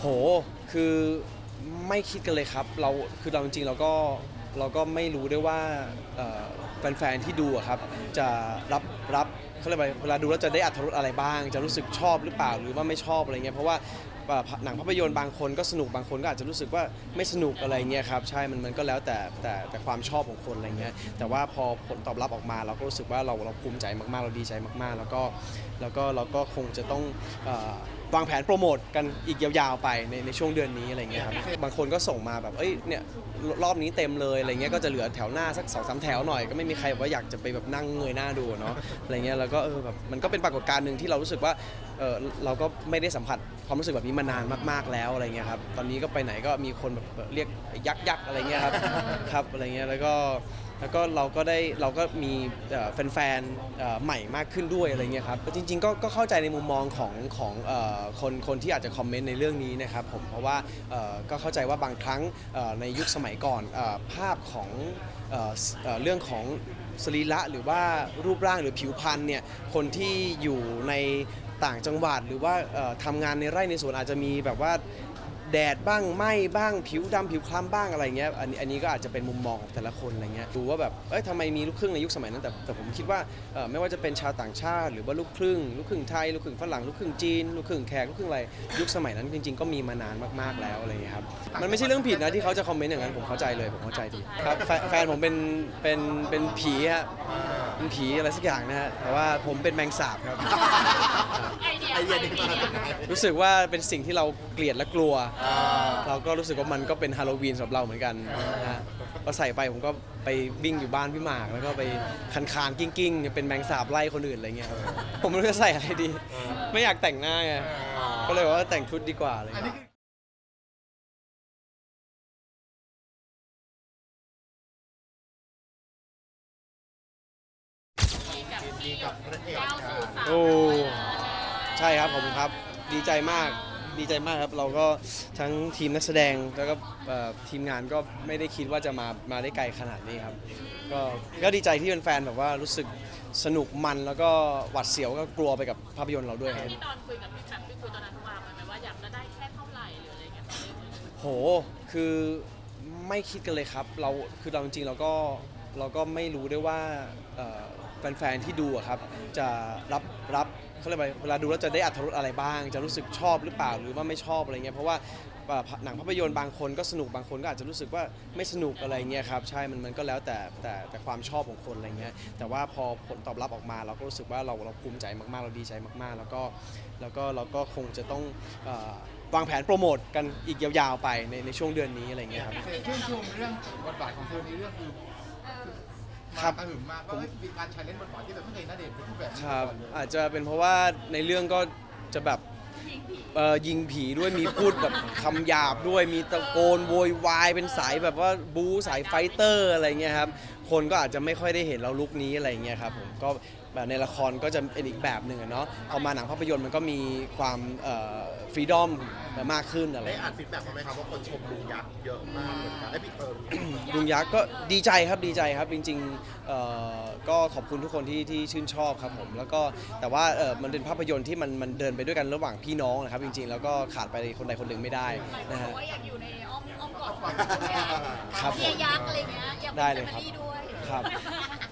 โห คือไม่คิดกันเลยครับ เรา คือเราจริงๆ เราก็ เราก็ไม่รู้ด้วยว่าเอ่อแฟนๆ ที่ดูอะครับ จะรับ รับเขาเรียกว่าเวลาดูแล้วจะได้อัธรสอะไรบ้าง จะรู้สึกชอบหรือเปล่า หรือว่าไม่ชอบอะไรเงี้ย เพราะว่า เอ่อหนังภาพยนตร์บางคนก็สนุกบางคนก็อาจจะรู้สึกว่าไม่สนุกอะไรเงี้ยครับใช่มันมันก็แล้วแต่แต่แต่ความชอบของคนอะไรเงี้ยแต่ว่าพอผลตอบรับออกมา เราก็รู้สึกว่าเราเราภูมิใจมากๆ เราดีใจมากๆ แล้วก็แล้วก็เราก็คงจะต้องเอ่อวางแผนโปรโมทกันอีกยาวๆไปในในช่วงเดือนนี้อะไรเงี้ยครับบางคนก็ส่งมาแบบเอ้ยเนี่ยรอบนี้เต็มเลยอะไรเงี้ยก็จะเหลือแถวหน้าสักสองสามแถวหน่อยก็ไม่มีใครแบบว่าอยากจะไปแบบนั่งเงยหน้าดูเนาะอะไรเงี้ยแล้วก็เออแบบมันก็เป็นปรากฏการณ์หนึ่งที่เรารู้สึกว่าเออเราก็ไม่ได้สัมผัส ความรู้สึกแบบนี้มานานมากๆแล้วอะไรเงี้ยครับตอนนี้ก็ไปไหนก็มีคนแบบเรียกยักษ์ยักษ์อะไรเงี้ยครับครับอะไรเงี้ยแล้วก็แล้วก็เราก็ได้เราก็มีเอ่อแฟนๆเอ่อใหม่มากขึ้นด้วยอะไรเงี้ยครับจริงๆก็ก็เข้าใจในมุมมองของของเอ่อคนคนที่อาจจะคอมเมนต์ในเรื่องนี้นะครับผมเพราะว่าเอ่อก็เข้าใจว่าบางครั้งเอ่อในยุคสมัยก่อนเอ่อภาพของเอ่อสเอ่อเรื่องของสรีระหรือว่ารูปร่างหรือผิวพรรณเนี่ยคนที่อยู่ใน ต่างจังหวัด หรือว่าเอ่อทำงานในไร่ในสวนอาจจะมีแบบว่าแดดบ้างไหมบ้างผิวดำผิวคล้ำบ้างอะไรเงี้ยอันนี้อันนี้ก็อาจจะเป็นมุมมองของแต่ละคนอะไรเงี้ยดูว่าแบบเอ้ยทำไมมีลูกครึ่งในยุคสมัยนั้นแต่แต่ผมคิดว่าไม่ว่าจะเป็นชาวต่างชาติ หรือว่าลูกครึ่ง ลูกครึ่งไทย ลูกครึ่งฝรั่งลูกครึ่งจีนลูกครึ่งแขกลูกครึ่งอะไรยุคสมัยนั้นจริง ๆก็มีมานานมากๆแล้วอะไรเงี้ยครับมันไม่ใช่เรื่องผิดนะที่เขาจะคอมเมนต์อย่างนั้นผมเข้าใจเลยผมเข้าใจดีครับแฟนแฟนผมเป็นเป็นเป็นผีฮะเป็นผีอะไรสักอย่างนะฮะแต่ว่าผมเป็นแมงสาบครับ ไอเดียไอเดียดีมากรู้สึกว่าเป็นสิ่งที่เราเกลียดและกลัวเราก็รู้สึกว่ามันก็เป็นฮาโลวีนสำหรับเราเหมือนกันนะฮะพอใส่ไปผมก็ไปวิ่งอยู่บ้านพี่หมาก แล้วก็ไปคันคานๆกิ้งกิ้งๆเป็นแมงสาบไล่คนอื่นอะไรเงี้ยครับผมไม่รู้จะใส่อะไรดี ไม่อยากแต่งหน้าไงก็เลยว่าแต่งชุดดีกว่าอะไรอันเลยนี้คือกับที่กับพระเอกก้าวสู่สาวโอ้ ใช่ครับผมครับดีใจมากดีใจมากครับ เราก็ทั้งทีมนักแสดงแล้วก็เอ่อทีมงานก็ไม่ได้คิดว่าจะมามาได้ไกลขนาดนี้ครับ ก็ก็ดีใจที่แฟนๆแบบว่ารู้สึกสนุกมันแล้วก็หวัดเสียวก็กลัวไปกับภาพยนตร์เราด้วยครับ ที่ตอนคุยกับพี่แชมป์พี่คุยตอนนั้นวางไว้ไหมว่าอยากจะได้แค่เท่าไหร่หรืออะไรเงี้ยตอนนี้โห คือไม่คิดกันเลยครับ เรา คือเราจริงๆ เราก็ เราก็ไม่รู้ด้วยว่าเอ่อแฟนๆ ที่ดูอะครับ จะรับ รับ เขาเรียกว่าเวลาดูแล้วจะได้อัธรสอะไรบ้าง จะรู้สึกชอบหรือเปล่าหรือว่าไม่ชอบอะไรเงี้ยเพราะว่าเอ่อหนังภาพยนตร์บางคนก็สนุกบางคนก็อาจจะรู้สึกว่าไม่สนุกอะไรเงี้ยครับใช่มันมันก็แล้วแต่แต่แต่ความชอบของคนอะไรเงี้ยแต่ว่าพอผลตอบรับออกมา เราก็รู้สึกว่าเราเราภูมิใจมากๆ เราดีใจมากๆ แล้วก็แล้วก็เราก็คงจะต้องเอ่อวางแผนโปรโมทกันอีกยาวๆไปในในช่วงเดือนนี้อะไรเงี้ยครับ ชื่นชมเรื่องบทบาทของเธอในเรื่องคือ ครับมาหึงมากว่าเฮ้ยมีการใช้เล่นบทบาทที่แบบไม่เคยน่าเด่นเป็นรูปแบบนี้ครับมาก่อนเลยอาจจะเป็นเพราะว่าในเรื่องก็จะแบบเอ่อยิงผีด้วยมีพูดแบบคำหยาบด้วยมีตะโกนโวยวายเป็นสายแบบว่าบู๊สายไฟเตอร์อะไรเงี้ยครับคนก็อาจจะไม่ค่อยได้เห็นเราลุคนี้อะไรเงี้ยครับผมก็ แบบในละครก็จะเป็นอีกแบบหนึ่งอะเนาะพอมาหนังภาพยนตร์มันก็มีความฟรีดอมมากขึ้นอะไรได้อ่านฟีดแบ็กมาไหมครับว่าคนชมลุงยักษ์เยอะมากเหมือนกันได้พี่เออลุงยักษ์ก็ดีใจครับดีใจครับจริงๆเอ่อก็ขอบคุณทุกคนที่ที่ชื่นชอบครับผมแล้วก็แต่ว่าเออมันเป็นภาพยนตร์ที่มันมันเดินไปด้วยกันระหว่างพี่น้องนะครับจริง ๆ แล้วก็ขาดไปคนใดคนหนึ่งไม่ได้นะฮะว่าอยากอยู่ในอ้อมอ้อมกอดของครับเชียร์ยักษ์อะไรเงี้ยอยากได้เป็นเลยแฟครับมิลี่ด้วยครับ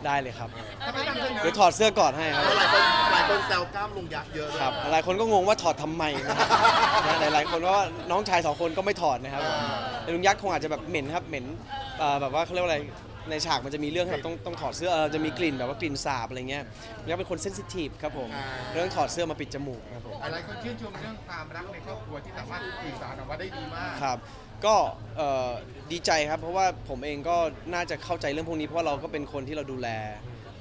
ได้เลยครับเออได้เลยเดี๋ยวถอดเสื้อกอดให้ครับหลายคนหลายคนแซวกล้ามลุงยักษ์เยอะเลยครับ หลายคนก็งงว่าถอดทำไมนะครับนะหลายๆคนก็ว่าน้องชายสองคนก็ไม่ถอดนะครับแต่ลุงยักษ์คงอาจจะแบบเหม็นครับเหม็นเอ่อแบบว่าเขาเรียกว่าอะไร ในฉากมันจะมีเรื่องแบบต้องต้องถอดเสื้อเอ่อจะมีกลิ่นแบบว่ากลิ่นสาบอะไรเงี้ยลุงยักษ์เป็นคนเซนซิทีฟครับผมเรื่องถอดเสื้อมาปิดจมูกครับผมหลายคนชื่นชมเรื่องความรักในครอบครัวที่สามารถสื่อสารออกมาได้ดีมากครับก็เอ่อดีใจครับเพราะว่าผมเองก็น่าจะเข้าใจเรื่องพวกนี้เพราะว่าเราก็เป็นคนที่เราดูแล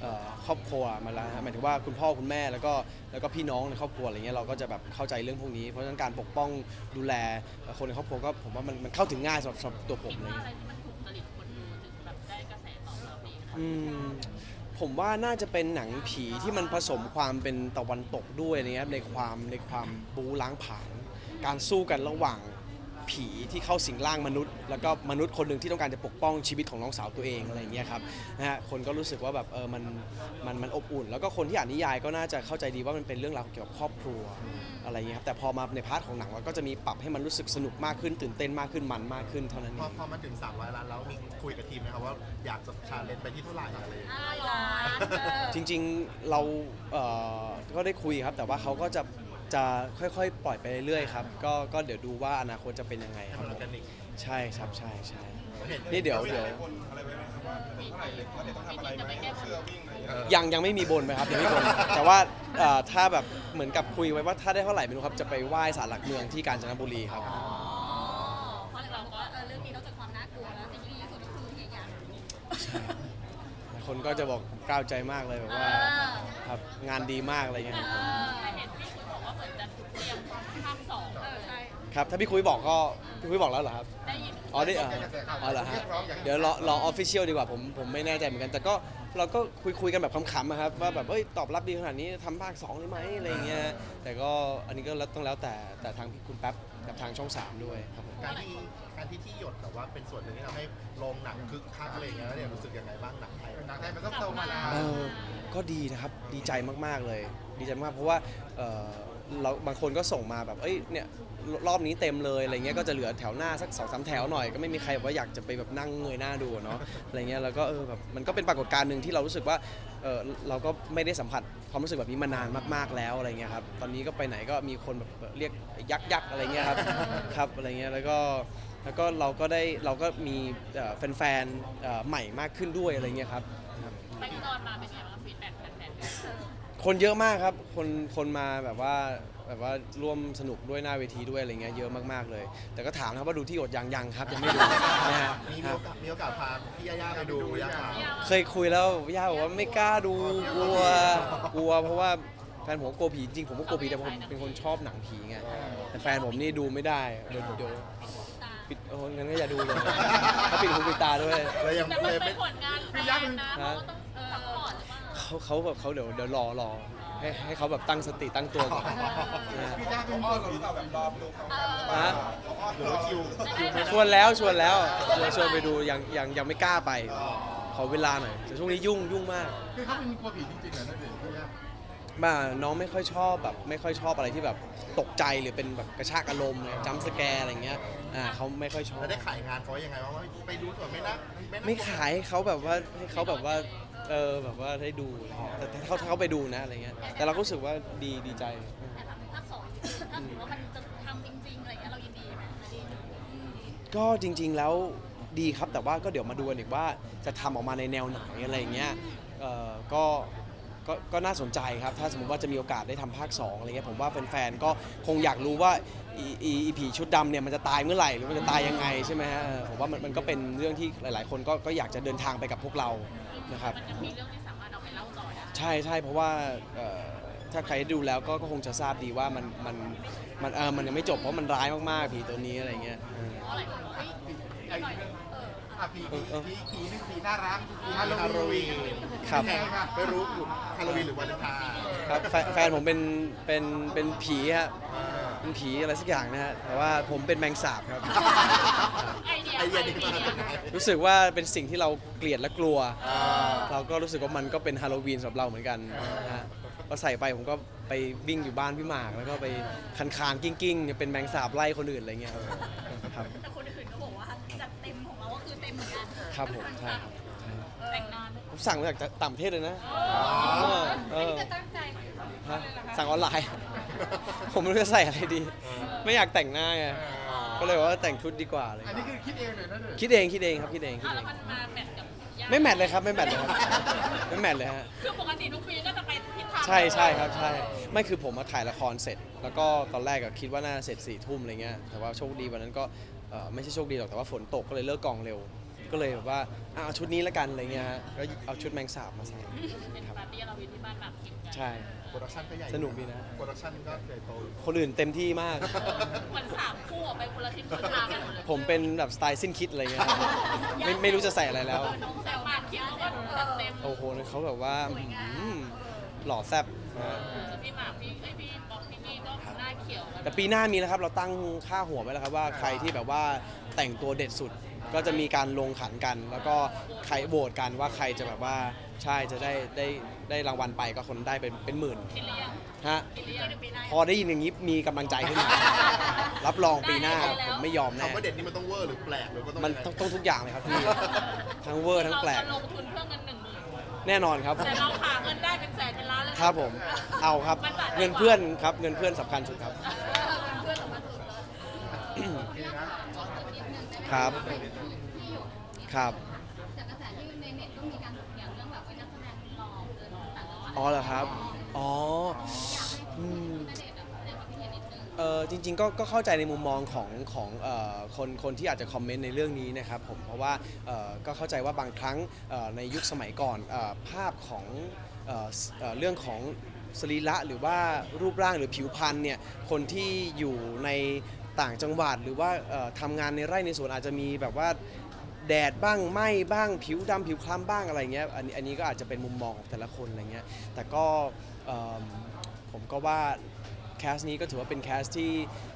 เอ่อครอบครัวมาแล้วฮะหมายถึงว่าคุณพ่อคุณแม่แล้วก็แล้วก็พี่น้องในครอบครัวอะไรเงี้ยเราก็จะแบบเข้าใจเรื่องพวกนี้ เพราะฉะนั้นการปกป้องดูแลคนในครอบครัวก็ผมว่ามันมันเข้าถึงง่ายสำหรับสำหรับตัวผมอะไรว่าเงี้ย อืมผมว่าน่าจะเป็นหนังผีที่มันผสมความเป็นตะวันตกด้วยนะครเงี้ในความในความบูล้างผลาญการสู้กันระหว่าง ผีที่เข้าสิงร่างมนุษย์ แล้วก็มนุษย์คนหนึ่งที่ต้องการจะปกป้องชีวิตของน้องสาวตัวเองอะไรอย่างเงี้ยครับนะฮะคนก็รู้สึกว่าแบบเออมันมันมันอบอุ่น แล้วก็คนที่อ่านนิยายก็น่าจะเข้าใจดีว่ามันเป็นเรื่องราวเกี่ยวกับครอบครัวอะไรอย่างเงี้ยครับแต่พอมาในพาร์ทของหนังเราก็จะมีปรับให้มันรู้สึกสนุกมากขึ้น ตื่นเต้นมากขึ้นมันมากขึ้นเท่านั้นพเออง พอมาถึง 300 ล้านแล้วมีคุยกับทีมไหมครับว่าอยากจะชาเลนจ์ไปที่เท่าไหร่อะไรอย่างเงี้ย ห้าล้านจริงๆ เราเอ่อก็ได้คุยครับ แต่ว่าเขาก็จะ จะค่อยๆ ปล่อยไปเรื่อยๆครับก็ก็เดี๋ยวดูว่าอนาคตจะเป็นยังไงให้ครัมับนอผอมร์แกนิกใช่ครับใช่ใช่เห็นนี่เดี๋ยวเดี๋ยวจะไปแก้ตัวยังยังไม่มีบนไปครับยังไม่บน แต่ว่าเอ่อถ้าแบบเหมือนกับคุยไว้ว่าถ้าได้เท่าไหร่ไม่รู้ครับจะไปไหว้ศาลหลักเมืองที่กาญจนบุรีครับ เพราะเราก็เออเรื่องนี้นอกจากความน่ากลัวแล้วสิ่งที่ดีที่สุดก็คือเหตุการณ์คนก็จะบอกกล้าวใจมากเลยแบบว่าครับงานดีมากอะไรเงี้ยครับแต่เห็น ครับ ถ้าพี่คุยบอกก็พี่คุยบอกแล้วเหรอครับ ได้ยินอ๋อได้เหรออ๋อเหรอฮะเดี๋ยวรอรอออฟฟิเชียลดีกว่าผมผมไม่แน่ใจเหมือนกันแต่ก็เราก็คุยคุยกันแบบขำๆอะครับว่าแบบเอ้ยตอบรับดีขนาดนี้ทำภาคสองเลยไหมอะไรอย่างเงี้ยแต่ก็อันนี้ก็แล้วต้องแล้วแต่แต่ทางพี่คุณแป๊บกับทางช่องสามด้วยครับผมการที่การที่ที่หยดแต่ว่าเป็นส่วนหนึ่งที่ทำให้โรงหนังคึกคักอะไรอย่างเงี้ยเนี่ยรู้สึกยังไงบ้างหนังไทยหนังไทยมันก็โตมาแล้วเออก็ดีนะครับดีใจมากๆเลย ดีใจมากเพราะว่าเออ เราบางคนก็ส่งมาแบบเอ้ยเนี่ยรอบนี้เต็มเลยอะไรเงี้ยก็จะเหลือแถวหน้าสักสองสามแถวหน่อยก็ไม่มีใครแบบว่าอยากจะไปแบบนั่งเงยหน้าดูเนาะอะไรเงี้ยแล้วก็เออแบบมันก็เป็นปรากฏการณ์หนึ่งที่เรารู้สึกว่าเออเราก็ไม่ได้สัมผัสความรู้สึกแบบนี้มานานมากๆแล้วอะไรเงี้ยครับตอนนี้ก็ไปไหนก็มีคนแบบเรียกยักยักอะไรเงี้ยครับครับอะไรเงี้ยแล้วก็แล้วก็เราก็ได้เราก็มีแฟนๆใหม่มากขึ้นด้วยอะไรเงี้ยครับไปตอนมาเป็นไงบ้างฟีดแบ็ก คนเยอะมากครับ คนคนมาแบบว่าแบบว่าร่วมสนุกด้วยหน้าเวทีด้วยอะไรเงี้ยเยอะมากๆเลย แต่ก็ถามนะครับว่าดูที่อดยังยังครับยังไม่ดูนะฮะมีมีครัโอบกาสมีโอกาสพาพี่ย่าๆไปดูยังครับเคยคุยแล้วย่าบอกว่าไม่กล้าดูกลัวกลัว เพราะว่าแฟนผมก็กลัวผีจริงผมก็กลัวผีแต่ผมเป็นคนชอบหนังผีไงแต่แฟนผมนี่ดูไม่ได้เดี๋ยวเดี๋ยวปิดโอ้งั้นก็อย่าดูเลยถ้าปิดหูปิดตาด้วยเลยยังแต่มันเลยเป็ไม่นผลงานแฟนนะเพราะว่าต้อง เปล่าเขาเขาแบบเขาเดี๋ยวเดี๋ยวรอรอให้ให้เขาแบบตั้งสติตั้งตัวก่อนนะฮะพี่ย่าเป็นอ้อนเราหรือเปล่าแบบรอบดูเขาเออฮะหรือว่าคิวคิวไม่ชวนแล้วชวนแล้วชวนชวนไปดูยังยังยังไม่กล้าไป ขอเวลาหน่อยแต่ช่วงนี้ยุ่งยุ่งมาก คือเขาเป็นกลัวผีจริงๆเหรอนั่นเองพี่ย่าบ้าน้องไม่ค่อยชอบแบบไม่ค่อยชอบอะไรที่แบบตกใจหรือเป็นแบบกระชากอารมณ์จัมสแกร์อะไรเงี้ยอ่าเขาไม่ค่อยชอบแล้วได้ขายงานเขาว่ายังไงบ้างว่าไปดูก่อนไม่นะนะไม่ขายให้เขาแบบว่าให้เขาแบบว่า เออแบบว่าได้ดูแต่ถ้าเขาถ้าเขาไปดูนะอะไรเงี้ยแต่เราก็รู้สึกว่าดีดีใจ แต่ทำภาคสองถ้าสมมติว่ามันจะทำจริงๆอะไรเงี้ยเรายินดีไหมนาดีอืมก็จริงๆแล้วดีครับแต่ว่าก็เดี๋ยวมาดูกันอีกว่าจะทำออกมาในแนวไหนอะไรอย่างเงี้ยเอ่อก็ก็ก็น่าสนใจครับ ถ้าสมมติว่าจะมีโอกาสได้ทำภาค2อะไรเงี้ยผมว่าแฟนๆก็คงอยากรู้ว่าอีอีอีผีชุดดำเนี่ยมันจะตายเมื่อไหร่หรือมันจะตายยังไงใช่ไหมฮะเออผมว่ามันมันก็เป็นเรื่องที่หลายๆ คนก็ก็อยากจะเดินทางไปกับพวกเรา นะครับ มันจะมีเรื่องที่สามารถเอาไปเล่าต่อได้ใช่ใช่เพราะว่าเอ่อถ้าใครได้ดูแล้วก็ก็คงจะทราบดีว่ามันมันมันเออมันยังไม่จบเพราะมันร้ายมากๆผีตัวนี้อะไรเงี้ยเออ เพราะอะไรคนบอกเฮ้ยไอ้หน่อยเอออะผีเออเออผีผีหนึ่งผีน่ารักผีฮาฮาโลโลวีวีนนครับเป็นไงครับไม่รู้ฮาโลวีนหรือวาเลนไทน์ครับแฟนแฟนผมเป็นเป็นเป็นผีฮะอ่าเป็นผีอะไรสักอย่างนะฮะ แต่ว่าผมเป็นแมงสาบครับ ไอเดีย ไอเดียไอนี้เดีมาจากไหนยรู้สึกว่าเป็นสิ่งที่เราเกลียดและกลัว อ่าเราก็รู้สึกว่ามันก็เป็นฮาโลวีนสำหรับเราเหมือนกันนะฮะก็ใส่ไปผมก็ไปวิ่งอยู่บ้านพี่หมาก แล้วก็ไปคันคานๆกิ้งกิ้งๆเป็นแมงสาบไล่คนอื่นอะไรเงี้ยครับครับ แต่คนอื่นก็บอกว่าจัดเต็มของเราก็คือเต็มเหมือนกันครับผมใช่ครับใช่แต่งนานผมสั่งมาจากต่างประเทศเลยนะอ๋อเออจะตั้งใจฮะสั่งออนไลน์ ผมไม่รู้จะใส่อะไรดี ไม่อยากแต่งหน้าไง ก็เลยว่าแต่งชุดดีกว่าอะไรอันเงี้ยนี้คือคิดเองเลยนะเนี่ยคิดเองคิดเองครับคิดเองคิดอ้าวเอแล้วงมันมาแมทกับย่าไม่แมทเลยครับไม่แมทเลยครับไม่แมทเลยฮะ คือปกติทุกปีก็จะไปทิศทางใช่ใช่ครับใช่ไม่คือผมมาถ่ายละครเสร็จ แล้วก็ตอนแรกก็คิดว่าน่าเสร็จสี่ทุ่มอะไรเงี้ยแต่ว่าโชคดีวันนั้นก็เอ่อไม่ใช่โชคดีหรอกแต่ว่าฝนตกก็เลยเลิกกองเร็ว ก็เลยแบบว่าอะเอาชุดนี้ละกันอะไรเงี้ยฮะก็เอาชุดแมงสาบมาใส่เป็นปาร์ตี้เราวินที่บ้านแบบกินกันใช่ โปรดักชั่นก็ใหญ่สนุกดีนะ โปรดักชั่นก็ใหญ่โตอยู่คนอื่นเต็มที่มาก เหมือนสามคู่อะไปคนละทิศคนละทางกันหมดเลยผมเป็นแบบสไตล์สิ้นคิดอะไรเงี้ยไม่ไม่รู้จะใส่อะไรแล้ว น้องแซวมากคิดว่าจัดเต็มโอ้โหเขาแบบว่าอื้อหือหล่อแซบพี่หมากพี่เอ้ยพี่ป๊อกพี่นี่ก็หน้าเขียวกันแต่ปีหน้ามีแล้วครับ เราตั้งค่าหัวไว้แล้วครับว่าใครที่แบบว่าแต่งตัวเด็ดสุด ก็จะมีการลงขันกัน แล้วก็ใครโหวตกันว่าใครจะแบบว่าใช่จะได้ได้ได้รางวัลไปก็คนได้เป็นเป็นหมื่นคิดหรือยังฮะคิดหรือยังในปีหน้าพอได้ยินอย่างนี้มีกำลังใจขึ้นมา รับรองปีหน้าผมไม่ยอมแน่คำว่าเด็ดนี่มันต้องเวอร์หรือแปลกหรือก็ต้องมันยังไงต้องต้องทุกอย่างเลยครับพี่ ทั้งเวอร์ทั้งแปลก เราจะลงทุนเพื่อเงินหนึ่งหมื่นแน่นอนครับ แต่เราหาเงินได้เป็นแสนเป็นล้านเลยนะครับผม เอาครับมันสะใจเงินเพื่อนครับ เงินเพื่อนสำคัญสุดครับ เพื่อนสำคัญสุดเลย โอเคนะ ครับครับ จากกระแสที่ในเน็ตก็มีการถกเถียงเรื่องแบบว่านักแสดงหล่อเกินต่างๆอ๋อเหรอครับ อ๋ออืม ณเดชน์อะแสดงความคิดเห็นนิดนึงเออจริงๆก็ก็เข้าใจในมุมมองของของเอ่อคนคนที่อาจจะคอมเมนต์ในเรื่องนี้นะครับผมเพราะว่าเอ่อก็เข้าใจว่าบางครั้งเอ่อในยุคสมัยก่อนเอ่อภาพของเอ่อสเอ่อเรื่องของสรีระหรือว่ารูปร่างหรือผิวพรรณเนี่ยคนที่อยู่ใน ต่างจังหวัด หรือว่าเอ่อทำงานในไร่ในสวนอาจจะมีแบบว่าแดดบ้างไหมบ้างผิวดำผิวคล้ำบ้างอะไรเงี้ยอันนี้อันนี้ก็อาจจะเป็นมุมมองของแต่ละคนอะไรเงี้ยแต่ก็ผมก็ว่าแคสนี้ก็ถือว่าเป็นแคสที่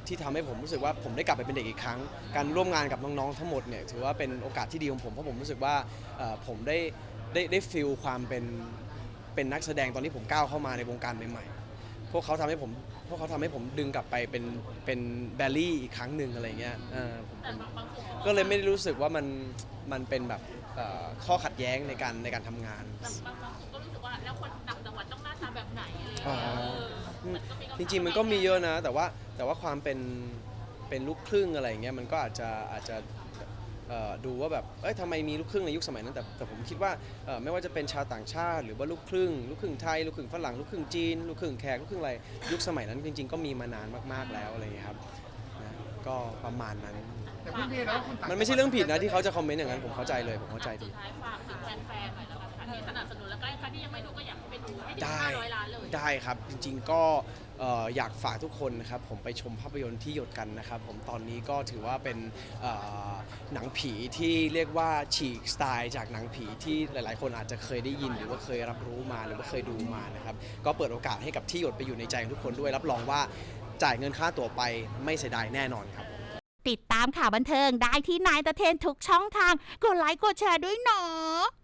ที่ทำให้ผมรู้สึกว่าผมได้กลับไปเป็นเด็กอีกครั้ง การร่วมงานกับน้องๆทั้งหมดเนี่ยถือว่าเป็นโอกาสที่ดีของผมเพราะผมรู้สึกว่าผมได้ได้ได้ฟิลความเป็นเป็นนักแสดงตอนที่ผมก้าวเข้ามาในวงการใหม่ๆ พวกเขาทำให้ผม วกเขาทำให้ผมดึงกลับไปเป็นเป็นแบลลี่อีกครั้งหนึ่งอะไรเงี้ยเออผมแต่ผมบางกลุ่มก็เลยไม่ได้รู้สึกว่ามันมันเป็นแบบเอ่อข้อขัดแย้งในการในการทำงานบางบางบางกลุ่มก็รู้สึกว่าแล้วคนต่างจังหวัดต้องหน้าตาแบบไหนอะไรอย่างอ๋อเงี้ยเออมันก็มีคำถาจริงๆมันก็มีเยอะนะ แต่ว่าแต่ว่าความเป็นเป็นลูกครึ่งอะไรอย่างเงี้ยมันก็อาจจะอาจจะเอ่อ ดูว่าแบบเอ้ยทำไมมีลูกครึ่งในยุคสมัยนั้น แต่แต่ผมคิดว่าไม่ว่าจะเป็นชาวต่างชาติ หรือว่าลูกครึ่ง ลูกครึ่งไทย ลูกครึ่งฝรั่ง ลูกครึ่งจีน ลูกครึ่งแขก ลูกครึ่งอะไร ยุคสมัยนั้นจริง ๆ ก็มีมานานมากๆแล้วอะไรอย่างเงี้ครับนะก็ประมาณนั้น แต่พี่แล้วคุณต่ามันไม่ใช่เรื่องผิดนะที่เขาจะคอมเมนต์อย่างนั้น ผมเข้าใจเลย ผมเข้าใจดี สุดท้ายฝากถึงแฟนๆหน่อยแล้วกันค่ะที่สนับสนุนแล้วก็ใครที่ยังไม่ดูก็อยากไปดูให้ถึงได้500ล้านเลย ได้ครับ จริงๆก็ เอ่ออยากฝากทุกคนนะครับผมไปชมภาพยนตร์ที่หยดกันนะครับผมตอนนี้ก็ถือว่าเป็นเอ่อหนังผีที่เรียกว่าฉีกสไตล์จากหนังผีที่หลาย ๆ คนอาจจะเคยได้ยิน หรือว่าเคยรับรู้มาหรือว่าเคยดูมานะครับก็เปิดโอกาสให้กับที่หยดไปอยู่ในใจของทุกคนด้วย รับรองว่าจ่ายเงินค่าตั๋วไปไม่เสียดายแน่นอนครับ ติดตามข่าวบันเทิงได้ที่นายตะเทนทุกช่องทาง กดไลค์กดแชร์ด้วยเนาะ